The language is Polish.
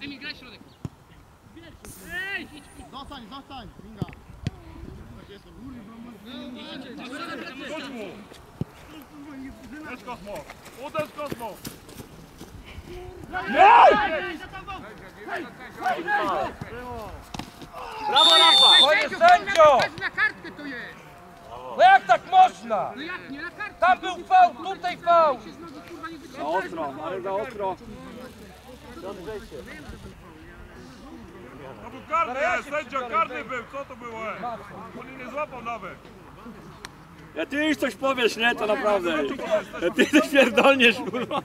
Emil, graj środek. Zostań, zostań, Ringa. Chodź mu! Uderz Kosmo! Uderz Kosmo! Brawo Rafa! Panie sędzio! Patrz na kartkę to jest. No jak tak można? No jak nie na kartkę? Tam był fał, tutaj fał! się Za ostro, ale za ostro. To był karny, sędzia karny był, co to było? On nie złapał nawet. Ja ty już coś powiesz, nie? To naprawdę. Ja ty coś pierdolniesz, kurwa.